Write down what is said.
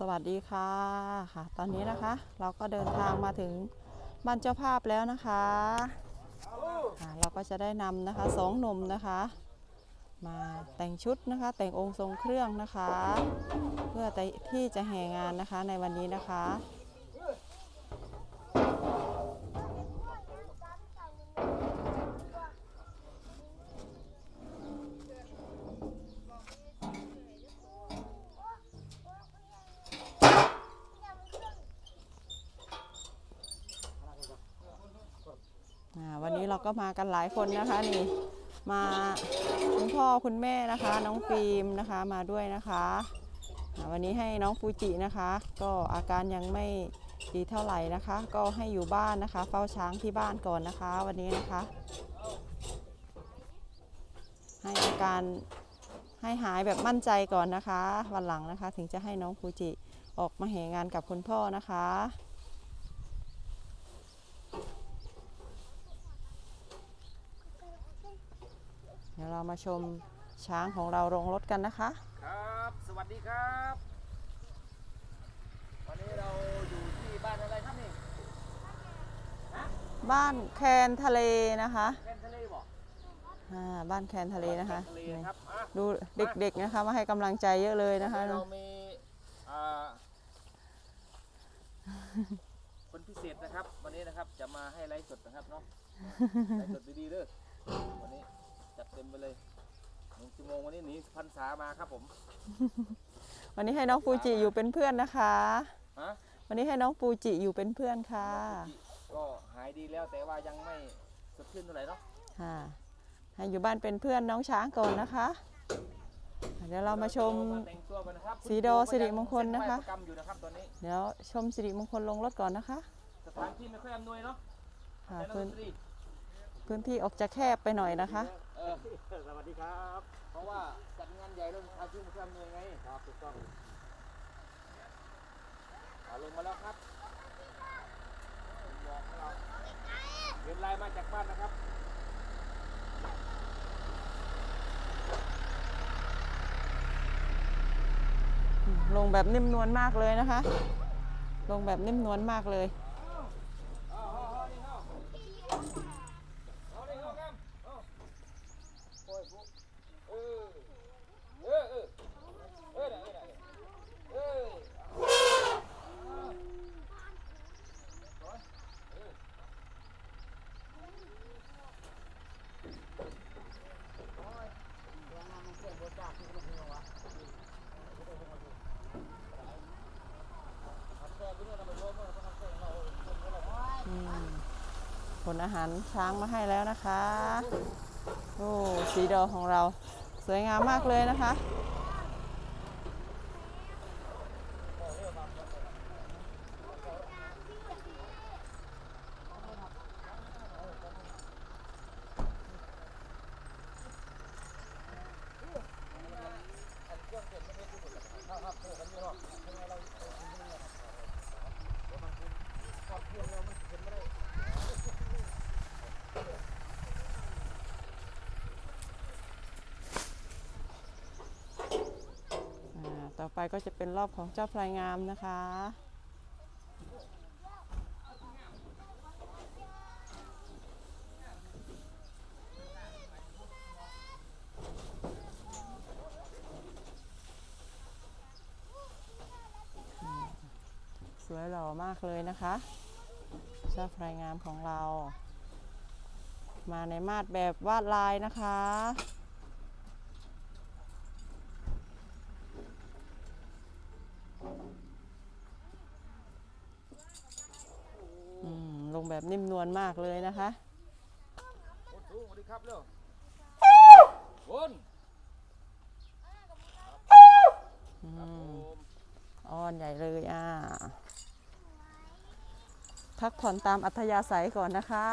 สวัสดีค่ะค่ะ ตอนนี้นะคะ เราก็เดินทางมาถึงบ้านเจ้าภาพแล้วนะคะค่ะเราก็จะได้นำนะคะสองหนุ่มนะคะ มาแต่งชุดนะคะ แต่งองค์ทรงเครื่องนะคะ เพื่อที่จะแห่งานนะคะในวันนี้นะคะ เราก็มากันหลายคนนะคะนี่มาคุณพ่อคุณแม่นะคะ น้องฟิล์มนะคะมาด้วยนะคะวันนี้ให้น้องฟูจินะคะ ก็อาการยังไม่ดีเท่าไหร่นะคะ ก็ให้อยู่บ้านนะคะ เฝ้าช้างที่บ้านก่อนนะคะ วันนี้นะคะ ให้อาการให้หายแบบมั่นใจก่อนนะคะ วันหลังนะคะ ถึงจะให้น้องฟูจิออกมาแห่งานกับคุณพ่อนะคะ เดี๋ยวเรามาชมช้างของเราลงรถกันนะคะ ครับ สวัสดีครับ วันนี้เราอยู่ที่บ้านอะไรครับนี่บ้านแคนทะเลนะคะแคนทะเลบอกอ่าบ้านแคนทะเลนะคะทะเลนะครับอะดูเด็กๆนะคะมาให้กำลังใจเยอะเลยนะคะเรามีอ่าคนพิเศษนะครับ วันนี้นะครับจะมาให้ไลฟ์สดนะครับเนาะไลฟ์สดดีๆเด้อวันนี้ จัดเต็มไปเลยหนึ่งชั่วโมงวันนี้หนีพันษามาครับผม วันนี้ให้น้องฟูจิอยู่เป็นเพื่อนนะคะ ฮะวันนี้ให้น้องฟูจิอยู่เป็นเพื่อนค่ะก็หายดีแล้วแต่ว่ายังไม่สดชื่นเท่าไหร่เนาะค่ะ ให้อยู่บ้านเป็นเพื่อนน้องช้างก่อนนะคะ เดี๋ยวเรามาชม แต่งตัวกันนะครับสีโดสิริมงคลนะคะ เส้นไหว้ประกรรมอยู่นะครับตอนนี้เดี๋ยวชมสิริมงคลลงรถก่อนนะคะสถานที่ไม่ค่อยอำนวยเนาะค่ะแต่นักพื้ดนนตรีพื้นที่ออกจะแคบไปหน่อยนะคะ เออสวัสดีครับ เพราะว่าจัดงานใหญ่แล้วสถานที่ไม่ค่อยอำนวยไงครับถูกต้องอ่าลงมาแล้วครับบอกเราเรียนไลน์มาจากบ้านนะครับลงแบบนิ่มนวลมากเลยนะคะ ลงแบบนิ่มนวลมากเลย เอาเอาเอานี่เอาเอานี่เอาครับเอาโอ้ยปุ๊เออเออเออเออเออเออเออ ผลอาหารช้างมาให้แล้วนะคะ โอ้ สีดอของเราสวยงามมากเลยนะคะ ก็จะเป็นรอบของเจ้าพลายงามนะคะ สวยหล่อมากเลยนะคะ เจ้าพลายงามของเรา มาในมาดแบบวาดลายนะคะ อืมลง แบบนิ่มนวลมากเลยนะคะคุณครูสวัสดีครับเร็วคุณอืครับมผมอ้อนใหญ่เลยอะพักผ่อนตามอัธยาศัยก่อนนะคะ